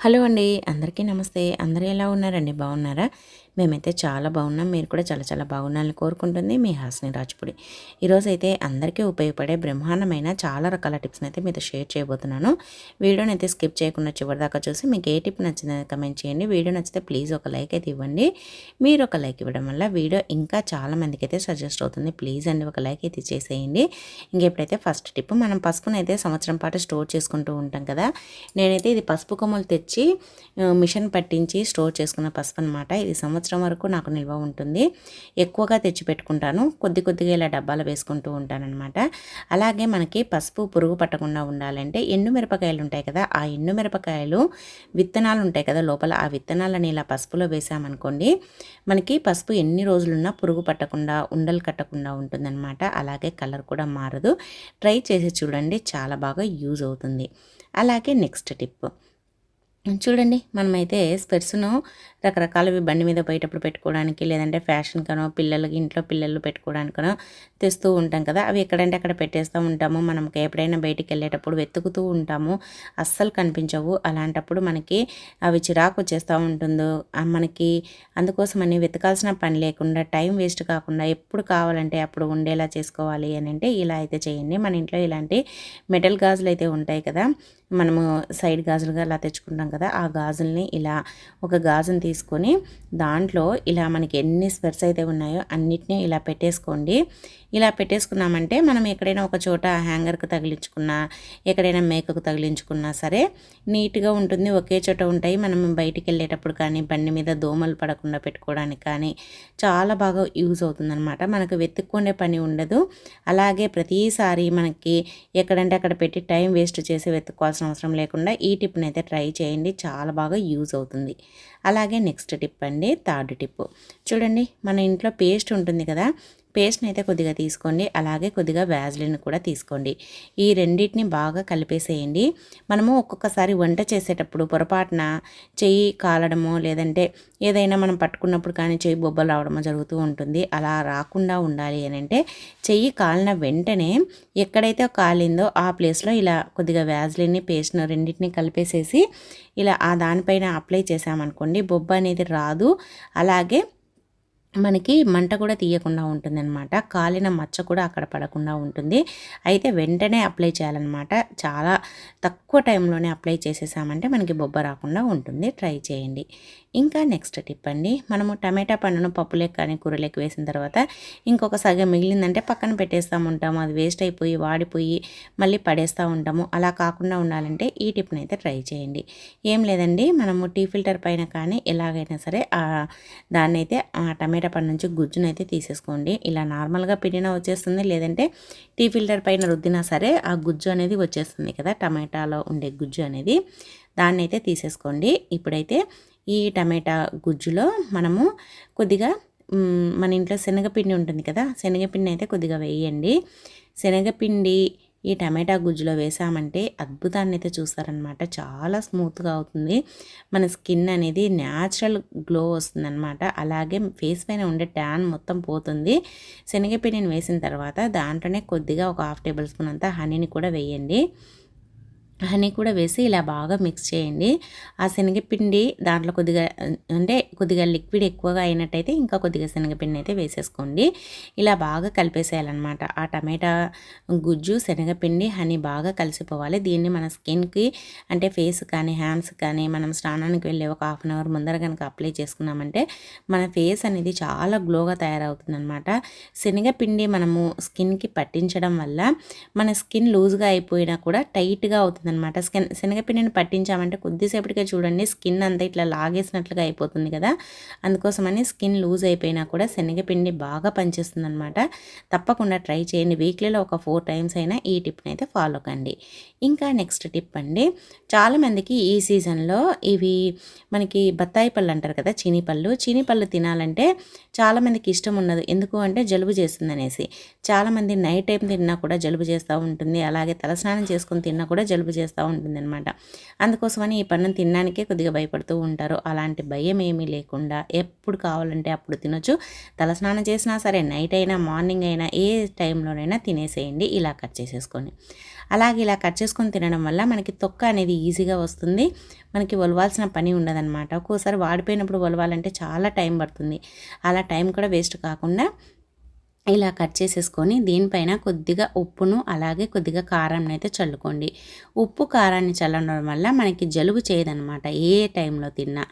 Hello అండి అందరికీ నమస్తే. అందరూ ఎలా ఉన్నారండి? బాగున్నారా? మేమైతే చాలా బాగున్నాం. మీరు కూడా చాలా చాలా బాగున్నారని కోరుకుంటుంది మీ హాస్ని రాజపుడి. ఈరోజైతే అయితే అందరికీ ఉపయోగపడే బ్రహ్మాండమైన చాలా రకాల టిప్స్ని అయితే మీతో షేర్ చేయబోతున్నాను. వీడియోని అయితే స్కిప్ చేయకుండా చివరిదాకా చూసి మీకు ఏ టిప్ నచ్చిందని కమెంట్ చేయండి. వీడియో నచ్చితే ప్లీజ్ ఒక లైక్ అయితే ఇవ్వండి. మీరు ఒక లైక్ ఇవ్వడం వల్ల వీడియో ఇంకా చాలా మందికి అయితే సజెస్ట్ అవుతుంది. ప్లీజ్ అండి ఒక లైక్ అయితే చేసేయండి ఇంకెప్పుడైతే ఫస్ట్ టిప్ మనం పసుపునైతే సంవత్సరం పాటు స్టోర్ చేసుకుంటూ ఉంటాం కదా నేనైతే ఇది పసుపు కొమ్మలు తెచ్చి మిషన్ పట్టించి స్టోర్ చేసుకున్న పసుపు అనమాట ఇది సంవత్సరం సంవత్సరం వరకు నాకు నిల్వ ఉంటుంది. ఎక్కువగా తెచ్చి పెట్టుకుంటాను. కొద్ది కొద్దిగా ఇలా డబ్బాలు వేసుకుంటూ ఉంటానన్నమాట. అలాగే మనకి పసుపు పురుగు పట్టకుండా ఉండాలంటే ఎండు మిరపకాయలు ఉంటాయి కదా ఆ ఎండు మిరపకాయలు విత్తనాలు ఉంటాయి కదా లోపల ఆ విత్తనాలని ఇలా పసుపులో వేసామనుకోండి మనకి పసుపు ఎన్ని రోజులున్నా పురుగు పట్టకుండా ఉండలు కట్టకుండా ఉంటుందన్నమాట. అలాగే కలర్ కూడా మారదు. ట్రై చేసి చూడండి చాలా బాగా యూజ్ అవుతుంది. అలాగే నెక్స్ట్ టిప్. చూడండి మనమైతే స్పెర్స్ను రకరకాలవి బండి మీద పోయేటప్పుడు పెట్టుకోవడానికి లేదంటే ఫ్యాషన్ కనో పిల్లలకి ఇంట్లో పిల్లలు పెట్టుకోవడానికనో తెస్తూ ఉంటాం కదా. అవి ఎక్కడంటే అక్కడ పెట్టేస్తూ ఉంటాము. మనం ఎప్పుడైనా బయటికి వెళ్ళేటప్పుడు వెతుకుతూ ఉంటాము. అస్సలు కనిపించవు. అలాంటప్పుడు మనకి అవి చిరాకు వచ్చేస్తూ ఉంటుందో. మనకి అందుకోసమని వెతకాల్సిన పని లేకుండా టైం వేస్ట్ కాకుండా ఎప్పుడు కావాలంటే అప్పుడు ఉండేలా చేసుకోవాలి అని అంటే ఇలా అయితే చేయండి. మన ఇంట్లో ఇలాంటి మెటల్ గాజులు అయితే ఉంటాయి కదా. మనము సైడ్ గాజులుగా అలా తెచ్చుకుంటాం కదా. ఆ గాజుల్ని ఇలా ఒక గాజుని తీసుకొని దాంట్లో ఇలా మనకి ఎన్ని స్పెర్స్ అయితే ఉన్నాయో అన్నిటినీ ఇలా పెట్టేసుకోండి. ఇలా పెట్టేసుకున్నామంటే మనం ఎక్కడైనా ఒక చోట హ్యాంగర్కి తగిలించుకున్నా ఎక్కడైనా మేకకు తగిలించుకున్నా సరే నీట్గా ఉంటుంది. ఒకే చోట ఉంటాయి. మనం బయటికి వెళ్ళేటప్పుడు కానీ బండి మీద దోమలు పడకుండా పెట్టుకోవడానికి కానీ చాలా బాగా యూజ్ అవుతుందన్నమాట. మనకు వెతుక్కునే పని ఉండదు. అలాగే ప్రతిసారి మనకి ఎక్కడంటే అక్కడ పెట్టి టైం వేస్ట్ చేసి వెతుక్కోవాల్సిన అవసరం లేకుండా ఈ టిప్ని అయితే ట్రై చేయండి. చాలా బాగా యూజ్ అవుతుంది. అలాగే నెక్స్ట్ టిప్ అండి థర్డ్ టిప్. చూడండి మన ఇంట్లో పేస్ట్ ఉంటుంది కదా పేస్ట్ని అయితే కొద్దిగా తీసుకోండి. అలాగే కొద్దిగా వ్యాజ్లిన్ కూడా తీసుకోండి. ఈ రెండింటిని బాగా కలిపేసేయండి. మనము ఒక్కొక్కసారి వంట చేసేటప్పుడు పొరపాటున చెయ్యి కాలడమో లేదంటే ఏదైనా మనం పట్టుకున్నప్పుడు కానీ చెయ్యి బొబ్బలు రావడమో జరుగుతూ ఉంటుంది. అలా రాకుండా ఉండాలి అని అంటే చెయ్యి కాలిన వెంటనే ఎక్కడైతే కాలిందో ఆ ప్లేస్లో ఇలా కొద్దిగా వ్యాజ్లిన్ని పేస్ట్ను రెండింటిని కలిపేసేసి ఇలా ఆ దానిపైన అప్లై చేసామనుకోండి బొబ్బ అనేది రాదు. అలాగే మనకి మంట కూడా తీయకుండా ఉంటుందన్నమాట. కాలిన మచ్చ కూడా అక్కడ పడకుండా ఉంటుంది. అయితే వెంటనే అప్లై చేయాలన్నమాట. చాలా తక్కువ టైంలోనే అప్లై చేసేసామంటే మనకి బొబ్బ రాకుండా ఉంటుంది. ట్రై చేయండి. ఇంకా నెక్స్ట్ టిప్ అండి. మనము టమాటా పండును పప్పులేక కానీ కూరలేక వేసిన తర్వాత ఇంకొక సగం మిగిలిందంటే పక్కన పెట్టేస్తూ ఉంటాము. అది వేస్ట్ అయిపోయి వాడిపోయి మళ్ళీ పడేస్తూ ఉంటాము. అలా కాకుండా ఉండాలంటే ఈ టిప్ని అయితే ట్రై చేయండి. ఏం లేదండి. మనము టీ ఫిల్టర్ పైన కానీ ఎలాగైనా సరే దాన్ని అయితే ఆ టమాటా పండు నుంచి గుజ్జును అయితే తీసేసుకోండి. ఇలా నార్మల్గా పిండినా వచ్చేస్తుంది. లేదంటే టీ ఫిల్టర్ పైన రుద్దినా సరే ఆ గుజ్జు అనేది వచ్చేస్తుంది కదా టమాటాలో ఉండే గుజ్జు అనేది. దాన్ని అయితే తీసేసుకోండి. ఇప్పుడైతే ఈ టమాటా గుజ్జులో మనము కొద్దిగా మన ఇంట్లో శనగపిండి ఉంటుంది కదా శనగపిండి అయితే కొద్దిగా వేయండి. శనగపిండి ఈ టమాటా గుజ్జులో వేసామంటే అద్భుతాన్ని అయితే చూస్తారనమాట. చాలా స్మూత్గా అవుతుంది. మన స్కిన్ అనేది న్యాచురల్ గ్లో వస్తుందన్నమాట అలాగే ఫేస్ పైన ఉండే ట్యాన్ మొత్తం పోతుంది. శనగపిండిని వేసిన తర్వాత దాంట్లోనే కొద్దిగా ఒక హాఫ్ టేబుల్ స్పూన్ అంతా హనీని కూడా వేయండి. హనీ కూడా వేసి ఇలా బాగా మిక్స్ చేయండి. ఆ శనగపిండి దాంట్లో కొద్దిగా అంటే కొద్దిగా లిక్విడ్ ఎక్కువగా అయినట్టయితే ఇంకా కొద్దిగా శనగపిండి అయితే వేసేసుకోండి. ఇలా బాగా కలిపేసేయాలన్నమాట. ఆ టమాటా గుజ్జు శనగపిండి హనీ బాగా కలిసిపోవాలి. దీన్ని మన స్కిన్కి అంటే ఫేస్ కానీ హ్యాండ్స్ కానీ మనం స్నానానికి వెళ్ళి ఒక హాఫ్ అన్ అవర్ ముందర కనుక అప్లై చేసుకున్నామంటే మన ఫేస్ అనేది చాలా గ్లోగా తయారవుతుందన్నమాట. శనగపిండి మనము స్కిన్కి పట్టించడం వల్ల మన స్కిన్ లూజ్గా అయిపోయినా కూడా టైట్గా అవుతుంది. అనమాట స్కిన్ శనగపిండిని పట్టించామంటే కొద్దిసేపటికే చూడండి స్కిన్ అంతా ఇట్లా లాగేసినట్లుగా అయిపోతుంది కదా. అందుకోసమని స్కిన్ లూజ్ అయిపోయినా కూడా శనగపిండి బాగా పనిచేస్తుంది అనమాట తప్పకుండా ట్రై చేయండి. వీక్లీలో ఒక ఫోర్ టైమ్స్ అయినా ఈ టిప్ని అయితే ఫాలో కండి. ఇంకా నెక్స్ట్ టిప్ అండి. చాలామందికి ఈ సీజన్లో ఇవి మనకి బత్తాయి పళ్ళు అంటారు కదా చీనీ పళ్ళు. తినాలంటే చాలామందికి ఇష్టం ఉండదు. ఎందుకు అంటే జలుబు చేస్తుంది అనేసి చాలామంది నైట్ టైం తిన్నా కూడా జలుబు చేస్తూ ఉంటుంది. అలాగే తలస్నానం చేసుకుని తిన్నా కూడా జలుబు చేస్తూ ఉంటుందన్నమాట. అందుకోసమని ఈ పండును తినడానికే కొద్దిగా భయపడుతూ ఉంటారు. అలాంటి భయం ఏమీ లేకుండా ఎప్పుడు కావాలంటే అప్పుడు తినొచ్చు. తలస్నానం చేసినా సరే నైట్ అయినా మార్నింగ్ అయినా ఏ టైంలోనైనా తినేసేయండి. ఇలా కట్ చేసేసుకొని. అలాగే ఇలా కట్ చేసుకొని తినడం వల్ల మనకి తొక్క అనేది ఈజీగా వస్తుంది. మనకి ఒలవాల్సిన పని ఉండదన్నమాట. ఒక్కోసారి వాడిపోయినప్పుడు ఒలవాలంటే చాలా టైం పడుతుంది. అలా టైం కూడా వేస్ట్ కాకుండా ఇలా కట్ చేసేసుకొని దీనిపైన కొద్దిగా ఉప్పును అలాగే కొద్దిగా కారాన్ని అయితే చల్లుకోండి. ఉప్పు కారాన్ని చల్లడం వల్ల మనకి జలుబు చేయదనమాట ఏ టైంలో తిన్నా.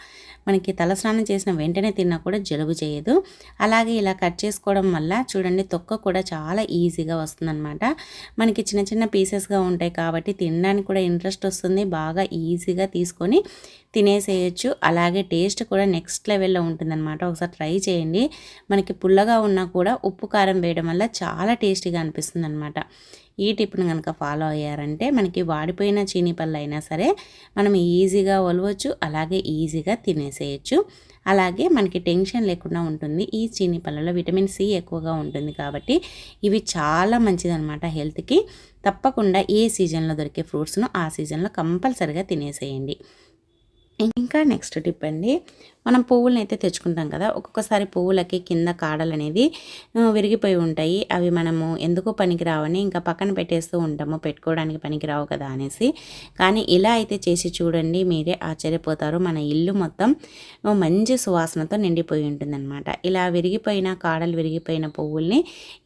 మనకి తలస్నానం చేసిన వెంటనే తిన్నా కూడా జలుబు చేయదు. అలాగే ఇలా కట్ చేసుకోవడం వల్ల చూడండి తొక్క కూడా చాలా ఈజీగా వస్తుందన్నమాట. మనకి చిన్న చిన్న పీసెస్గా ఉంటాయి కాబట్టి తినడానికి కూడా ఇంట్రెస్ట్ వస్తుంది. బాగా ఈజీగా తీసుకొని తినేసేయచ్చు. అలాగే టేస్ట్ కూడా నెక్స్ట్ లెవెల్లో ఉంటుందన్నమాట. ఒకసారి ట్రై చేయండి. మనకి పుల్లగా ఉన్నా కూడా ఉప్పు కారం వేయడం వల్ల చాలా టేస్టీగా అనిపిస్తుంది అనమాట ఈ టిప్ను కనుక ఫాలో అయ్యారంటే మనకి వాడిపోయిన చీనీ పళ్ళు అయినా సరే మనం ఈజీగా ఒలవచ్చు అలాగే ఈజీగా తినేసేయచ్చు. అలాగే మనకి టెన్షన్ లేకుండా ఉంటుంది. ఈ చీనీ పళ్ళలో విటమిన్ సి ఎక్కువగా ఉంటుంది కాబట్టి ఇవి చాలా మంచిదనమాట హెల్త్కి. తప్పకుండా ఏ సీజన్లో దొరికే ఫ్రూట్స్ను ఆ సీజన్లో కంపల్సరిగా తినేసేయండి. ఇంకా నెక్స్ట్ టిప్ అండి. మనం పువ్వులను అయితే తెచ్చుకుంటాం కదా ఒక్కొక్కసారి పువ్వులకి కింద కాడలు అనేది విరిగిపోయి ఉంటాయి. అవి మనము ఎందుకు పనికిరావని ఇంకా పక్కన పెట్టేస్తూ ఉంటాము పెట్టుకోవడానికి పనికిరావు కదా అనేసి. కానీ ఇలా అయితే చేసి చూడండి మీరే ఆశ్చర్యపోతారు. మన ఇల్లు మొత్తం మంచి సువాసనతో నిండిపోయి ఉంటుందన్నమాట. ఇలా విరిగిపోయిన కాడలు విరిగిపోయిన పువ్వుల్ని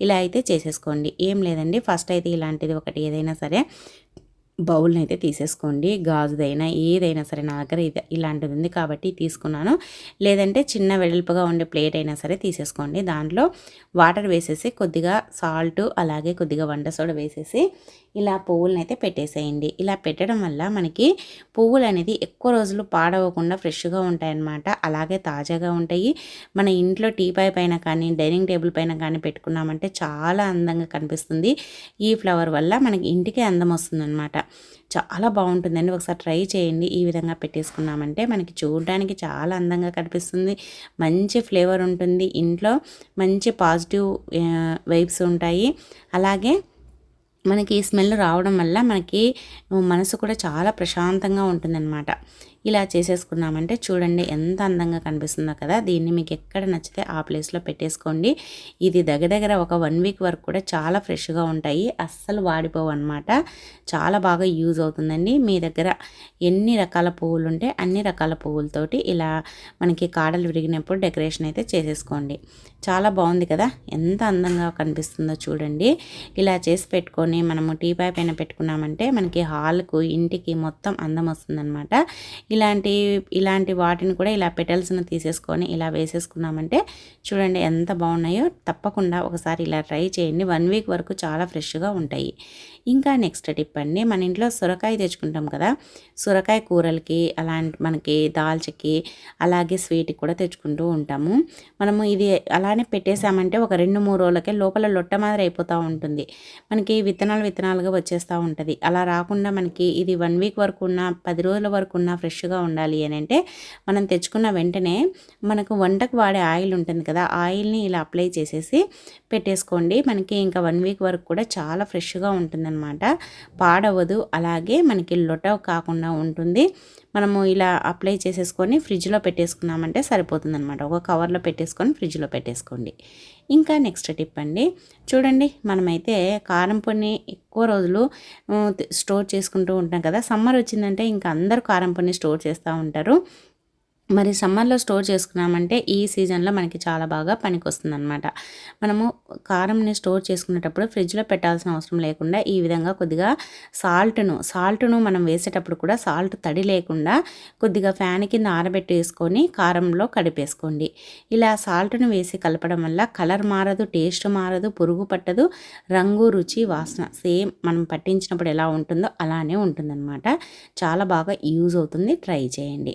ఇలా అయితే చేసేసుకోండి. ఏం లేదండి ఫస్ట్ అయితే ఇలాంటిది ఒకటి ఏదైనా సరే బౌల్ని అయితే తీసేసుకోండి. గాజుదైనా ఏదైనా సరే నా దగ్గర ఇది ఇలాంటిది ఉంది కాబట్టి తీసుకున్నాను. లేదంటే చిన్న వెడల్పుగా ఉండే ప్లేట్ అయినా సరే తీసేసుకోండి. దాంట్లో వాటర్ వేసేసి కొద్దిగా సాల్ట్ అలాగే కొద్దిగా వంట సోడా వేసేసి ఇలా పువ్వులను అయితే పెట్టేసేయండి. ఇలా పెట్టడం వల్ల మనకి పువ్వులు అనేది ఎక్కువ రోజులు పాడవకుండా ఫ్రెష్గా ఉంటాయన్నమాట. అలాగే తాజాగా ఉంటాయి. మన ఇంట్లో టీపాయ్ పైన కానీ డైనింగ్ టేబుల్ పైన కానీ పెట్టుకున్నామంటే చాలా అందంగా కనిపిస్తుంది. ఈ ఫ్లవర్ వల్ల మనకి ఇంటికే అందం వస్తుందన్నమాట. చాలా బాగుంటుందండి. ఒకసారి ట్రై చేయండి. ఈ విధంగా పెట్టేసుకున్నామంటే మనకి చూడడానికి చాలా అందంగా కనిపిస్తుంది. మంచి ఫ్లేవర్ ఉంటుంది. ఇంట్లో మంచి పాజిటివ్ వైబ్స్ ఉంటాయి. అలాగే మనకి ఈ స్మెల్ రావడం వల్ల మనకి మనసు కూడా చాలా ప్రశాంతంగా ఉంటుందన్నమాట. ఇలా చేసేసుకున్నామంటే చూడండి ఎంత అందంగా కనిపిస్తుందో కదా. దీన్ని మీకు ఎక్కడ నచ్చితే ఆ ప్లేస్లో పెట్టేసుకోండి. ఇది దగ్గర దగ్గర ఒక వన్ వీక్ వరకు కూడా చాలా ఫ్రెష్గా ఉంటాయి. అస్సలు వాడిపోవు అనమాట చాలా బాగా యూజ్ అవుతుందండి. మీ దగ్గర ఎన్ని రకాల పువ్వులు ఉంటే అన్ని రకాల పువ్వులతోటి ఇలా మనకి కాడలు విరిగినప్పుడు డెకరేషన్ అయితే చేసేసుకోండి. చాలా బాగుంది కదా? ఎంత అందంగా కనిపిస్తుందో చూడండి. ఇలా చేసి పెట్టుకొని మనము టీ పై పైన పెట్టుకున్నామంటే మనకి హాల్కు ఇంటికి మొత్తం అందం వస్తుందన్నమాట. ఇలాంటి ఇలాంటి వాటిని కూడా ఇలా పెటల్స్ను తీసేసుకొని ఇలా వేసేసుకున్నామంటే చూడండి ఎంత బాగున్నాయో. తప్పకుండా ఒకసారి ఇలా ట్రై చేయండి. వన్ వీక్ వరకు చాలా ఫ్రెష్గా ఉంటాయి. ఇంకా నెక్స్ట్ టిప్ అండి. మన ఇంట్లో సొరకాయ తెచ్చుకుంటాం కదా? సొరకాయ కూరలకి అలాంటి మనకి దాల్చకి అలాగే స్వీట్కి కూడా తెచ్చుకుంటూ ఉంటాము. మనము ఇది అలా అలానే పెట్టేశామంటే ఒక రెండు మూడు రోజులకే లోపల లొట్ట మాదిరి అయిపోతూ ఉంటుంది. మనకి విత్తనాలు విత్తనాలుగా వచ్చేస్తూ ఉంటుంది. అలా రాకుండా మనకి ఇది వన్ వీక్ వరకు ఉన్న పది రోజుల వరకు ఉన్న ఫ్రెష్గా ఉండాలి అని అంటే మనం తెచ్చుకున్న వెంటనే మనకు వంటకు వాడే ఆయిల్ ఉంటుంది కదా ఆయిల్ని ఇలా అప్లై చేసేసి పెట్టేసుకోండి. మనకి ఇంకా వన్ వీక్ వరకు కూడా చాలా ఫ్రెష్గా ఉంటుందన్నమాట. పాడవదు. అలాగే మనకి లొట కాకుండా ఉంటుంది. మనము ఇలా అప్లై చేసేసుకొని ఫ్రిడ్జ్లో పెట్టేసుకున్నామంటే సరిపోతుంది అనమాట ఒక కవర్లో పెట్టేసుకొని ఫ్రిడ్జ్లో పెట్టేసుకోండి. ఇంకా నెక్స్ట్ టిప్ అండి. చూడండి మనమైతే కారం పొని ఎక్కువ రోజులు స్టోర్ చేసుకుంటూ ఉంటాం కదా. సమ్మర్ వచ్చిందంటే ఇంకా అందరూ కారం పొని స్టోర్ చేస్తూ ఉంటారు. మరి సమ్మర్లో స్టోర్ చేసుకున్నామంటే ఈ సీజన్లో మనకి చాలా బాగా పనికొస్తుంది అనమాట మనము కారంని స్టోర్ చేసుకునేటప్పుడు ఫ్రిడ్జ్లో పెట్టాల్సిన అవసరం లేకుండా ఈ విధంగా కొద్దిగా సాల్ట్ను సాల్ట్ను మనం వేసేటప్పుడు కూడా సాల్ట్ తడి లేకుండా కొద్దిగా ఫ్యాన్ కింద ఆరబెట్టి వేసుకొని కారంలో కడిపేసుకోండి. ఇలా సాల్ట్ను వేసి కలపడం వల్ల కలర్ మారదు టేస్ట్ మారదు పురుగు పట్టదు రంగు రుచి వాసన సేమ్ మనం పట్టించినప్పుడు ఎలా ఉంటుందో అలానే ఉంటుందన్నమాట. చాలా బాగా యూజ్ అవుతుంది. ట్రై చేయండి.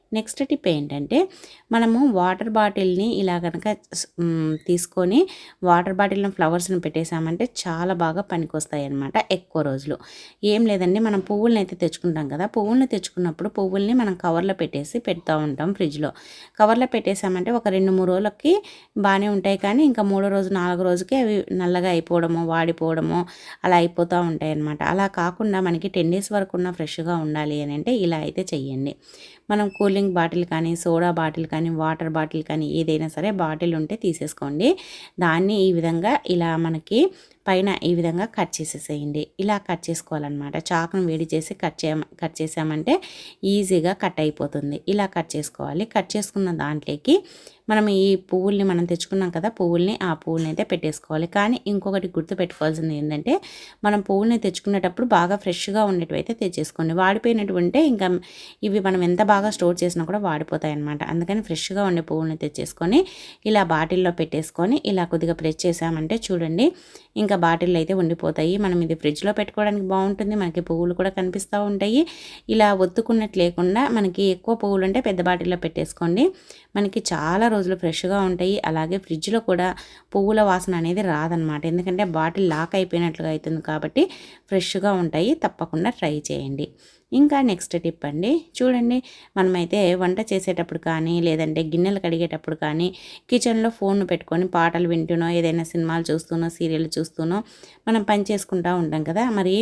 నెక్స్ట్ టిప్ ఏంటంటే మనము వాటర్ బాటిల్ని ఇలా కనుక తీసుకొని వాటర్ బాటిల్ని ఫ్లవర్స్ని పెట్టేసామంటే చాలా బాగా పనికొస్తాయి అనమాట ఎక్కువ రోజులు. ఏం లేదండి మనం పువ్వుల్ని అయితే తెచ్చుకుంటాం కదా పువ్వుల్ని తెచ్చుకున్నప్పుడు పువ్వుల్ని మనం కవర్లో పెట్టేసి పెడతా ఉంటాం ఫ్రిడ్జ్లో కవర్లో పెట్టేసామంటే ఒక రెండు మూడు రోజులకి బాగానే ఉంటాయి కానీ ఇంకా మూడో రోజు నాలుగో రోజుకి అవి నల్లగా అయిపోవడము వాడిపోవడము అలా అయిపోతూ ఉంటాయి అనమాట అలా కాకుండా మనకి టెన్ డేస్ వరకు ఉన్న ఫ్రెష్గా ఉండాలి అని అంటే ఇలా అయితే అయితే చెయ్యండి. మనం కూలింగ్ బాటిల్ కానీ సోడా బాటిల్ కానీ వాటర్ బాటిల్ కానీ ఏదైనా సరే బాటిల్ ఉంటే తీసేసుకోండి. దాన్ని ఈ విధంగా ఇలా మనకి పైన ఈ విధంగా కట్ చేసేసేయండి. ఇలా కట్ చేసుకోవాలన్నమాట. చాకును వేడి చేసి కట్ చే కట్ చేసామంటే ఈజీగా కట్ అయిపోతుంది. ఇలా కట్ చేసుకోవాలి. కట్ చేసుకున్న దాంట్లోకి మనం ఈ పువ్వుల్ని మనం తెచ్చుకున్నాం కదా పువ్వుల్ని ఆ పువ్వుల్ని అయితే పెట్టేసుకోవాలి. కానీ ఇంకొకటి గుర్తు పెట్టుకోవాల్సింది ఏంటంటే మనం పువ్వుల్ని తెచ్చుకునేటప్పుడు బాగా ఫ్రెష్గా ఉండేటివి అయితే తెచ్చేసుకోండి. వాడిపోయినటువంటి ఇంకా ఇవి మనం ఎంత బాగా స్టోర్ చేసినా కూడా వాడిపోతాయి అనమాట అందుకని ఫ్రెష్గా ఉండే పువ్వుల్ని తెచ్చేసుకొని ఇలా బాటిల్లో పెట్టేసుకొని ఇలా కొద్దిగా ప్రెస్ చేసామంటే చూడండి ఇంకా బాటిల్ అయితే ఉండిపోతాయి. మనం ఇది ఫ్రిడ్జ్లో పెట్టుకోవడానికి బాగుంటుంది మనకి పువ్వులు కూడా కనిపిస్తూ ఉంటాయి. ఇలా ఒత్తుకున్నట్టు లేకుండా మనకి ఎక్కువ పువ్వులు ఉంటే పెద్ద బాటిల్లో పెట్టేసుకోండి. మనకి చాలా రోజులు ఫ్రెష్గా ఉంటాయి. అలాగే ఫ్రిడ్జ్లో కూడా పువ్వుల వాసన అనేది రాదనమాట ఎందుకంటే బాటిల్ లాక్ అయిపోయినట్లుగా అవుతుంది కాబట్టి ఫ్రెష్గా ఉంటాయి. తప్పకుండా ట్రై చేయండి. ఇంకా నెక్స్ట్ టిప్ అండి. చూడండి మనమైతే వంట చేసేటప్పుడు కానీ లేదంటే గిన్నెలు కడిగేటప్పుడు కానీ కిచెన్లో ఫోన్ పెట్టుకొని పాటలు వింటునో ఏదైనా సినిమాలు చూస్తునో సీరియల్ చూస్తునో మనం పని చేసుకుంటూ ఉంటాం కదా. మరి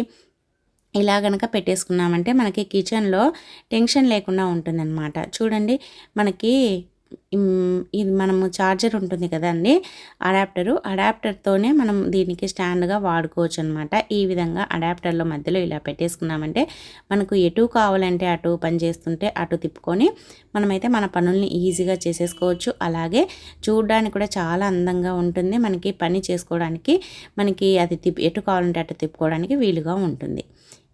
ఇలా గనక పెట్టేసుకున్నామంటే మనకి కిచెన్లో టెన్షన్ లేకుండా ఉంటుందన్నమాట. చూడండి మనకి ఇది మనము చార్జర్ ఉంటుంది కదండి అడాప్టరు. అడాప్టర్తోనే మనం దీనికి స్టాండ్గా వాడుకోవచ్చు అనమాట ఈ విధంగా అడాప్టర్లో మధ్యలో ఇలా పెట్టేసుకున్నామంటే మనకు ఎటు కావాలంటే అటు పని చేస్తుంటే అటు తిప్పుకొని మనమైతే మన పనుల్ని ఈజీగా చేసేసుకోవచ్చు. అలాగే చూడడానికి కూడా చాలా అందంగా ఉంటుంది. మనకి పని చేసుకోవడానికి మనకి అది తిప్పి ఎటు కావాలంటే అటు తిప్పుకోవడానికి వీలుగా ఉంటుంది.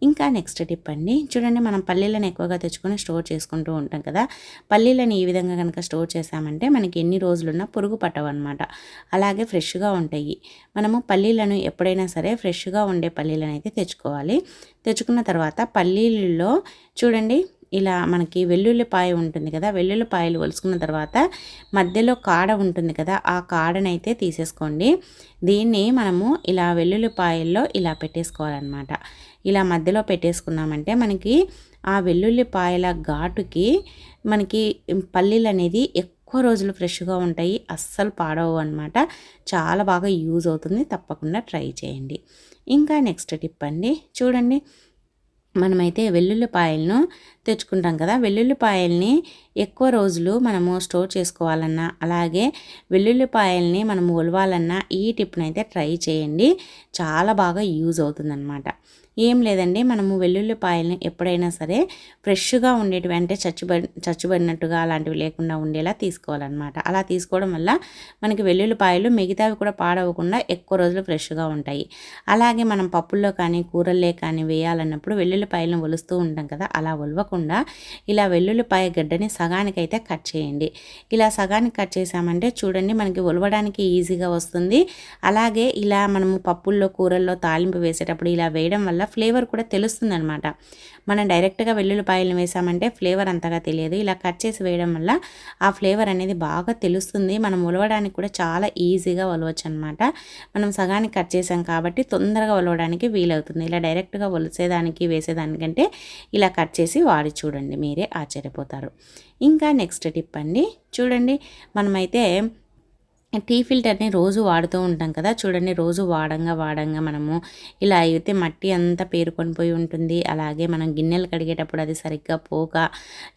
ఇంకా నెక్స్ట్ టిప్ అండి. చూడండి మనం పల్లీలను ఎక్కువగా తెచ్చుకొని స్టోర్ చేసుకుంటూ ఉంటాం కదా. పల్లీలను ఈ విధంగా కనుక స్టోర్ చేసామంటే మనకి ఎన్ని రోజులున్నా పురుగు పట్టవు అనమాట అలాగే ఫ్రెష్గా ఉంటాయి. మనము పల్లీలను ఎప్పుడైనా సరే ఫ్రెష్గా ఉండే పల్లీలను అయితే తెచ్చుకోవాలి. తెచ్చుకున్న తర్వాత పల్లీలలో చూడండి ఇలా మనకి వెల్లుల్లిపాయ ఉంటుంది కదా. వెల్లుల్లిపాయలు ఒలుసుకున్న తర్వాత మధ్యలో కాడ ఉంటుంది కదా ఆ కాడనైతే తీసేసుకోండి. దీన్ని మనము ఇలా వెల్లుల్లిపాయల్లో ఇలా పెట్టేసుకోవాలన్నమాట. ఇలా మధ్యలో పెట్టేసుకున్నామంటే మనకి ఆ వెల్లుల్లిపాయల ఘాటుకి మనకి పల్లీలు అనేది ఎక్కువ రోజులు ఫ్రెష్గా ఉంటాయి అస్సలు పాడవు అనమాట చాలా బాగా యూజ్ అవుతుంది తప్పకుండా ట్రై చేయండి. ఇంకా నెక్స్ట్ టిప్ అండి చూడండి. మనమైతే వెల్లుల్లిపాయలను తెచ్చుకుంటాం కదా వెల్లుల్లిపాయల్ని ఎక్కువ రోజులు మనము స్టోర్ చేసుకోవాలన్నా అలాగే వెల్లుల్లిపాయల్ని మనం ఒలవాలన్నా ఈ టిప్ని అయితే ట్రై చేయండి. చాలా బాగా యూజ్ అవుతుందన్నమాట. ఏం లేదండి. మనము వెల్లుల్లిపాయలని ఎప్పుడైనా సరే ఫ్రెష్గా ఉండేటివి అంటే చచ్చిబడి చచ్చిబడినట్టుగా అలాంటివి లేకుండా ఉండేలా తీసుకోవాలన్నమాట. అలా తీసుకోవడం వల్ల మనకి వెల్లుల్లిపాయలు మిగతావి కూడా పాడవకుండా ఎక్కువ రోజులు ఫ్రెష్గా ఉంటాయి. అలాగే మనం పప్పుల్లో కానీ కూరల్లో కానీ వేయాలన్నప్పుడు వెల్లుల్లిపాయలను ఒలుస్తూ ఉంటాం కదా అలా ఒలవకుండా ఇలా వెల్లుల్లిపాయ గడ్డని సగానికైతే కట్ చేయండి. ఇలా సగానికి కట్ చేసామంటే చూడండి మనకి ఒలవడానికి ఈజీగా వస్తుంది. అలాగే ఇలా మనము పప్పుల్లో కూరల్లో తాలింపు వేసేటప్పుడు ఇలా వేయడం వల్ల ఫ్లేవర్ కూడా తెలుస్తుంది అనమాట మనం డైరెక్ట్గా వెల్లుల్లిపాయలను వేసామంటే ఫ్లేవర్ అంతగా తెలియదు. ఇలా కట్ చేసి వేయడం వల్ల ఆ ఫ్లేవర్ అనేది బాగా తెలుస్తుంది. మనం ఉలవడానికి కూడా చాలా ఈజీగా ఉలవచ్చు అనమాట మనం సగానికి కట్ చేసాం కాబట్టి తొందరగా ఉలవడానికి వీలవుతుంది. ఇలా డైరెక్ట్గా ఒలిసేదానికి వేసేదానికంటే ఇలా కట్ చేసి వాడి చూడండి. మీరే ఆశ్చర్యపోతారు. ఇంకా నెక్స్ట్ టిప్ అండి. చూడండి మనమైతే టీ ఫిల్టర్ని రోజు వాడుతూ ఉంటాం కదా చూడండి రోజు వాడంగా వాడంగా మనము ఇలా అయితే మట్టి అంతా పేరుకొని పోయి ఉంటుంది. అలాగే మనం గిన్నెలు కడిగేటప్పుడు అది సరిగ్గా పోక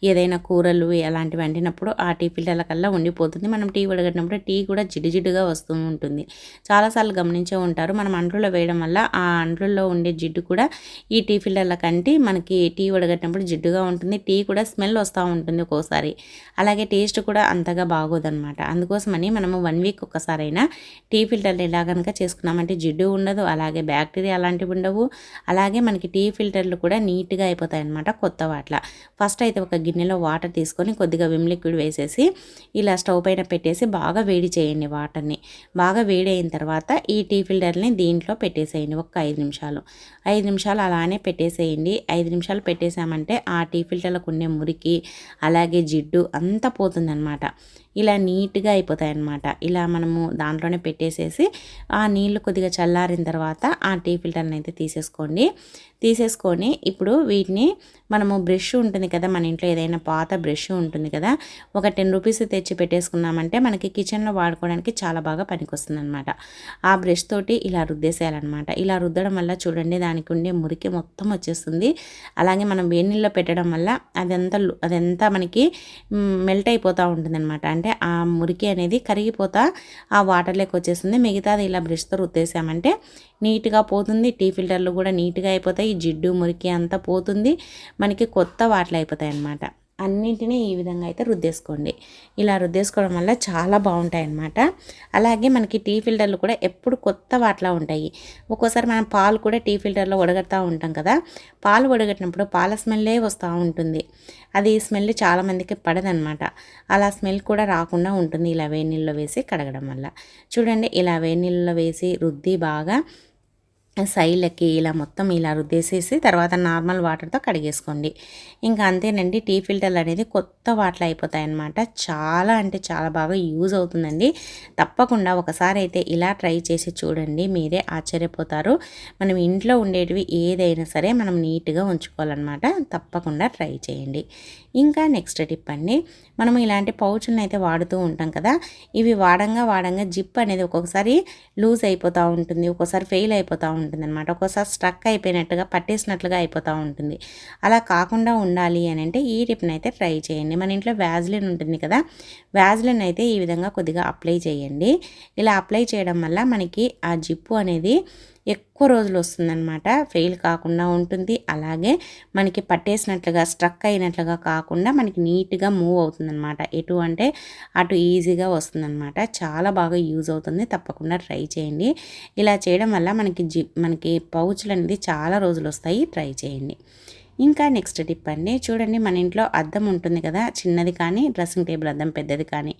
ఏదైనా కూరలు అలాంటివి వండినప్పుడు ఆ టీ ఫిల్టర్ల కల్లా ఉండిపోతుంది. మనం టీ వడగట్టినప్పుడు టీ కూడా జిడ్డుజిడ్డుగా వస్తూ ఉంటుంది. చాలాసార్లు గమనించే ఉంటారు మనం అంట్రులో వేయడం వల్ల ఆ అంట్రుల్లో ఉండే జిడ్డు కూడా ఈ టీ ఫిల్టర్ల కంటే మనకి టీ వడగట్టినప్పుడు జిడ్డుగా ఉంటుంది టీ కూడా స్మెల్ వస్తూ ఉంటుంది ఒక్కోసారి. అలాగే టేస్ట్ కూడా అంతగా బాగోదన్నమాట. అందుకోసమని మనము వన్ వీక్ వీక్ ఒక్కసారైనా టీ ఫిల్టర్లు ఇలా కనుక చేసుకున్నామంటే జిడ్డు ఉండదు అలాగే బ్యాక్టీరియా అలాంటివి ఉండవు. అలాగే మనకి టీ ఫిల్టర్లు కూడా నీట్గా అయిపోతాయి అనమాట కొత్త వాట్ల. ఫస్ట్ అయితే ఒక గిన్నెలో వాటర్ తీసుకొని కొద్దిగా విమ్ లిక్విడ్ వేసేసి ఇలా స్టవ్ పైన పెట్టేసి బాగా వేడి చేయండి వాటర్ని. బాగా వేడి అయిన తర్వాత ఈ టీ ఫిల్టర్ని దీంట్లో పెట్టేసేయండి ఒక ఐదు నిమిషాలు. ఐదు నిమిషాలు అలానే పెట్టేసేయండి. ఐదు నిమిషాలు పెట్టేసామంటే ఆ టీ ఫిల్టర్లకు ఉండే మురికి అలాగే జిడ్డు అంతా పోతుందన్నమాట. ఇలా నీట్గా అయిపోతాయి అన్నమాట ఇలా మనము దాంట్లోనే పెట్టేసేసి ఆ నీళ్ళు కొద్దిగా చల్లారిన తర్వాత ఆ టీ ఫిల్టర్ని అయితే తీసేసుకోండి. తీసేసుకొని ఇప్పుడు వీటిని మనము బ్రష్ ఉంటుంది కదా మన ఇంట్లో ఏదైనా పాత బ్రష్ ఉంటుంది కదా ఒక టెన్ రూపీస్ తెచ్చి పెట్టేసుకున్నామంటే మనకి కిచెన్లో వాడుకోవడానికి చాలా బాగా పనికొస్తుంది అనమాట ఆ బ్రష్ తోటి ఇలా రుద్దేసేయాలన్నమాట. ఇలా రుద్దడం వల్ల చూడండి దానికి ఉండే మురికి మొత్తం వచ్చేస్తుంది. అలాగే మనం వేణిల్లో పెట్టడం వల్ల అదంతా అదంతా మనకి మెల్ట్ అయిపోతూ ఉంటుంది అనమాట అంటే ఆ మురికి అనేది కరిగిపోతా ఆ వాటర్లోకి వచ్చేస్తుంది. మిగతాది ఇలా బ్రష్తో రుద్దేసామంటే నీట్గా పోతుంది. టీ ఫిల్టర్లు కూడా నీట్గా అయిపోతాయి. జిడ్డు మురికి అంతా పోతుంది. మనకి కొత్త వాటలు అయిపోతాయి అన్నమాట అన్నింటినీ ఈ విధంగా అయితే రుద్దేసుకోండి. ఇలా రుద్దేసుకోవడం వల్ల చాలా బాగుంటాయి అన్నమాట అలాగే మనకి టీ ఫిల్టర్లు కూడా ఎప్పుడు కొత్త వాటిలా ఉంటాయి. ఒక్కోసారి మనం పాలు కూడా టీ ఫిల్టర్లో వడగడుతూ ఉంటాం కదా. పాలు వడగట్టినప్పుడు పాల స్మెల్లే వస్తూ ఉంటుంది. అది స్మెల్ చాలామందికి పడదనమాట అలా స్మెల్ కూడా రాకుండా ఉంటుంది. ఇలా వేడి నీళ్ళలో వేసి కడగడం వల్ల. చూడండి ఇలా వేడి నీళ్ళలో వేసి రుద్ది బాగా సైడ్లకి ఇలా మొత్తం ఇలా రుద్దేసేసి తర్వాత నార్మల్ వాటర్తో కడిగేసుకోండి. ఇంకా అంతేనండి టీ ఫిల్టర్లు అనేది కొత్త వాటర్ అయిపోతాయి అన్నమాట చాలా అంటే చాలా బాగా యూజ్ అవుతుందండి. తప్పకుండా ఒకసారి అయితే ఇలా ట్రై చేసి చూడండి మీరే ఆశ్చర్యపోతారు. మనం ఇంట్లో ఉండేటివి ఏదైనా సరే మనం నీట్గా ఉంచుకోవాలన్నమాట. తప్పకుండా ట్రై చేయండి. ఇంకా నెక్స్ట్ టిప్ అండి మనం ఇలాంటి పౌచులను అయితే వాడుతూ ఉంటాం కదా ఇవి వాడంగా వాడంగా జిప్ అనేది ఒక్కొక్కసారి లూజ్ అయిపోతూ ఉంటుంది ఒక్కోసారి ఫెయిల్ అయిపోతూ ఉంటుంది అనమాట ఒక్కోసారి స్ట్రక్ అయిపోయినట్టుగా పట్టేసినట్లుగా అయిపోతూ ఉంటుంది. అలా కాకుండా ఉండాలి అని అంటే ఈ టిప్ని అయితే ట్రై చేయండి. మన ఇంట్లో వ్యాజ్లిన్ ఉంటుంది కదా వ్యాజ్లిన్ అయితే ఈ విధంగా కొద్దిగా అప్లై చేయండి. ఇలా అప్లై చేయడం వల్ల మనకి ఆ జిప్పు అనేది ఎక్కువ రోజులు వస్తుందన్నమాట. ఫెయిల్ కాకుండా ఉంటుంది. అలాగే మనకి పట్టేసినట్లుగా స్ట్రక్ అయినట్లుగా కాకుండా మనకి నీట్గా మూవ్ అవుతుందన్నమాట. ఎటు అంటే అటు ఈజీగా వస్తుందన్నమాట. చాలా బాగా యూజ్ అవుతుంది. తప్పకుండా ట్రై చేయండి. ఇలా చేయడం వల్ల మనకి జి మనకి పౌచ్లు అనేది చాలా రోజులు వస్తాయి. ట్రై చేయండి. ఇంకా నెక్స్ట్ టిప్ అండి చూడండి మన ఇంట్లో అద్దం ఉంటుంది కదా చిన్నది కానీ డ్రెస్సింగ్ టేబుల్ అద్దం పెద్దది కానీ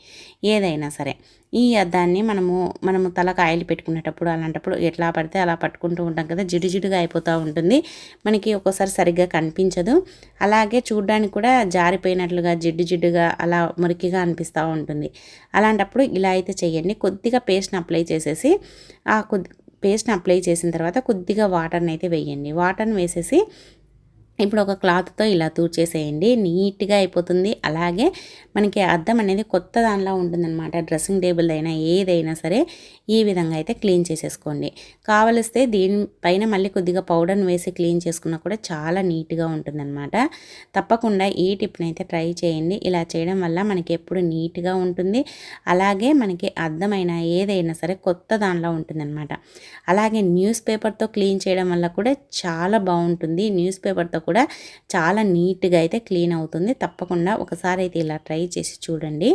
ఏదైనా సరే. ఈ అద్దాన్ని మనము మనము తలకు ఆయిల్ పెట్టుకునేటప్పుడు అలాంటప్పుడు ఎట్లా పడితే అలా పట్టుకుంటూ ఉంటాం కదా జిడ్డు జిడ్డుగా అయిపోతూ ఉంటుంది. మనకి ఒక్కోసారి సరిగ్గా కనిపించదు. అలాగే చూడడానికి కూడా జారిపోయినట్లుగా జిడ్డు జిడ్డుగా అలా మురికిగా అనిపిస్తూ ఉంటుంది. అలాంటప్పుడు ఇలా అయితే చేయండి. కొద్దిగా పేస్ట్ని అప్లై చేసేసి ఆ కొద్ది పేస్ట్ని అప్లై చేసిన తర్వాత కొద్దిగా వాటర్ని అయితే వేయండి. వాటర్ని వేసేసి ఇప్పుడు ఒక క్లాత్తో ఇలా తూర్చేసేయండి నీట్గా అయిపోతుంది. అలాగే మనకి అద్దం అనేది కొత్త దానిలా ఉంటుందన్నమాట. డ్రెస్సింగ్ టేబుల్ అయినా ఏదైనా సరే ఈ విధంగా అయితే క్లీన్ చేసేసుకోండి. కావలిస్తే దీనిపైన మళ్ళీ కొద్దిగా పౌడర్ని వేసి క్లీన్ చేసుకున్నా కూడా చాలా నీట్గా ఉంటుందన్నమాట. తప్పకుండా ఈ టిప్ని అయితే ట్రై చేయండి. ఇలా చేయడం వల్ల మనకి ఎప్పుడు నీట్గా ఉంటుంది. అలాగే మనకి అర్థమైన ఏదైనా సరే కొత్త దానిలో ఉంటుందన్నమాట. అలాగే న్యూస్ పేపర్తో క్లీన్ చేయడం వల్ల కూడా చాలా బాగుంటుంది. న్యూస్ పేపర్తో కూడా చాలా నీట్గా అయితే క్లీన్ అవుతుంది. తప్పకుండా ఒకసారి అయితే ఇలా ట్రై చేసి చూడండి.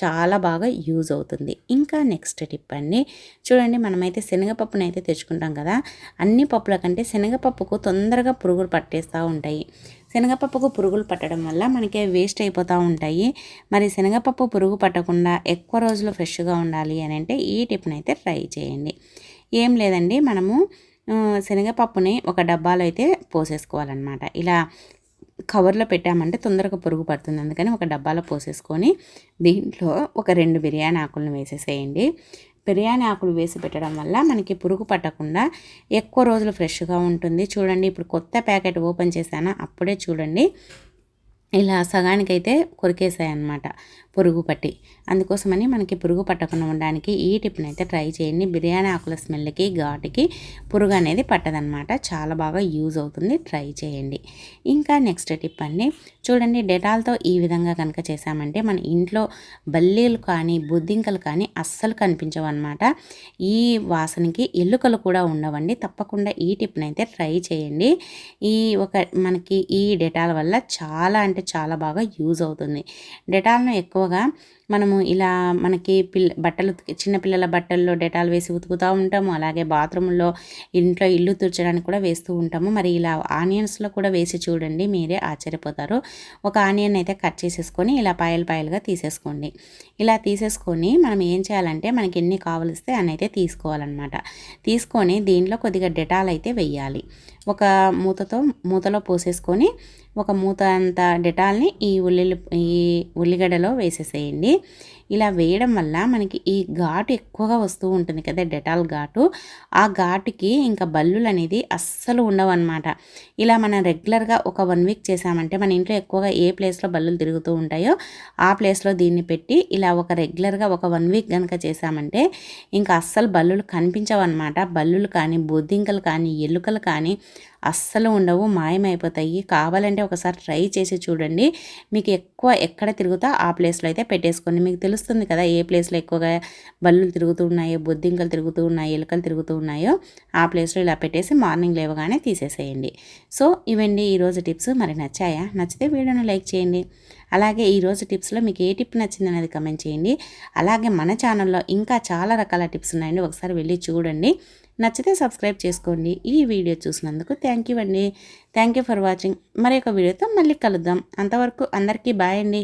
చాలా బాగా యూజ్ అవుతుంది. ఇంకా నెక్స్ట్ టిప్ అండి. చూడండి మనమైతే శనగపప్పును అయితే తెచ్చుకుంటాం కదా అన్ని పప్పుల కంటే శనగపప్పుకు తొందరగా పురుగులు పట్టేస్తూ ఉంటాయి. శనగపప్పుకు పురుగులు పట్టడం వల్ల మనకి వేస్ట్ అయిపోతూ ఉంటాయి. మరి శనగపప్పు పురుగు పట్టకుండా ఎక్కువ రోజులు ఫ్రెష్గా ఉండాలి అని అంటే ఈ టిప్ని అయితే ట్రై చేయండి. ఏం లేదండి మనము శనగపప్పుని ఒక డబ్బాలో అయితే పోసేసుకోవాలన్నమాట. ఇలా కవర్లో పెట్టామంటే తొందరగా పురుగు పడుతుంది. అందుకని ఒక డబ్బాలో పోసేసుకొని దీంట్లో ఒక రెండు బిర్యానీ ఆకులను వేసేసేయండి. బిర్యానీ ఆకులు వేసి పెట్టడం వల్ల మనకి పురుగు పట్టకుండా ఎక్కువ రోజులు ఫ్రెష్గా ఉంటుంది. చూడండి ఇప్పుడు కొత్త ప్యాకెట్ ఓపెన్ చేశాను? అప్పుడే చూడండి. ఇలా సగానికైతే కొరికేసాయి అన్నమాట పురుగు పట్టి. అందుకోసమని మనకి పురుగు పట్టకుండా ఉండడానికి ఈ టిప్ని అయితే ట్రై చేయండి. బిర్యానీ ఆకుల స్మెల్కి ఘాటుకి పురుగు అనేది పట్టదనమాట చాలా బాగా యూజ్ అవుతుంది. ట్రై చేయండి. ఇంకా నెక్స్ట్ టిప్ అండి. చూడండి డెటాల్తో ఈ విధంగా కనుక చేసామంటే మన ఇంట్లో బల్లీలు కానీ బుద్ధింకలు కానీ అస్సలు కనిపించవన్నమాట. ఈ వాసనకి ఎల్లుకలు కూడా ఉండవండి. తప్పకుండా ఈ టిప్ని అయితే ట్రై చేయండి. ఈ ఒక మనకి ఈ డెటాల్ వల్ల చాలా అంటే చాలా బాగా యూజ్ అవుతుంది. డెటాల్ను ఎక్కువ ఎక్కువగా మనము ఇలా మనకి పిల్ల బట్టలు చిన్నపిల్లల బట్టల్లో డెటాల్ వేసి ఉతుకుతూ ఉంటాము. అలాగే బాత్రూంలో ఇంట్లో ఇల్లు తుడచడానికి కూడా వేస్తూ ఉంటాము. మరి ఇలా ఆనియన్స్లో కూడా వేసి చూడండి మీరే ఆశ్చర్యపోతారు. ఒక ఆనియన్ అయితే కట్ చేసేసుకొని ఇలా పాయలు పాయలుగా తీసేసుకోండి. ఇలా తీసేసుకొని మనం ఏం చేయాలంటే మనకి ఎన్ని కావలిస్తే అని అయితే తీసుకోవాలన్నమాట. తీసుకొని దీంట్లో కొద్దిగా డెటాల్ అయితే వెయ్యాలి ఒక మూతతో మూతలో పోసేసుకొని ఒక మూత అంత డెటాల్ని ఈ ఉల్లి ఈ ఉల్లిగడ్డలో వేసేసేయండి. ఇలా వేయడం వల్ల మనకి ఈ ఘాటు ఎక్కువగా వస్తూ ఉంటుంది కదా డెటాల్ ఘాటు. ఆ ఘాటుకి ఇంకా బల్లులు అనేది అస్సలు ఉండవు అనమాట ఇలా మనం రెగ్యులర్గా ఒక వన్ వీక్ చేసామంటే మన ఇంట్లో ఎక్కువగా ఏ ప్లేస్లో బల్లులు తిరుగుతూ ఉంటాయో ఆ ప్లేస్లో దీన్ని పెట్టి ఇలా ఒక రెగ్యులర్గా ఒక వన్ వీక్ కనుక చేసామంటే ఇంకా అస్సలు బల్లులు కనిపించవు అనమాట బల్లులు కానీ బొద్దింకలు కానీ ఎలుకలు కానీ అస్సలు ఉండవు మాయమైపోతాయి. కావాలంటే ఒకసారి ట్రై చేసి చూడండి. మీకు ఎక్కువ ఎక్కడ తిరుగుతా ఆ ప్లేస్లో అయితే పెట్టేసుకోండి. మీకు తెలుస్తుంది కదా ఏ ప్లేస్లో ఎక్కువగా బల్లులు తిరుగుతూ ఉన్నాయో బొద్దింకలు తిరుగుతూ ఉన్నాయో ఎలుకలు తిరుగుతూ ఉన్నాయో ఆ ప్లేస్లో ఇలా పెట్టేసి మార్నింగ్ లేవగానే తీసేసేయండి. సో ఇవండి ఈరోజు టిప్స్. మరి నచ్చాయా? నచ్చితే వీడియోని లైక్ చేయండి. అలాగే ఈరోజు టిప్స్లో మీకు ఏ టిప్ నచ్చింది అనేది కమెంట్ చేయండి. అలాగే మన ఛానల్లో ఇంకా చాలా రకాల టిప్స్ ఉన్నాయండి. ఒకసారి వెళ్ళి చూడండి. నచ్చితే సబ్స్క్రైబ్ చేసుకోండి. ఈ వీడియో చూసినందుకు థ్యాంక్ యూ అండి. థ్యాంక్ యూ ఫర్ వాచింగ్ మరి ఒక వీడియోతో మళ్ళీ కలుద్దాం. అంతవరకు అందరికీ బాయ్ అండి.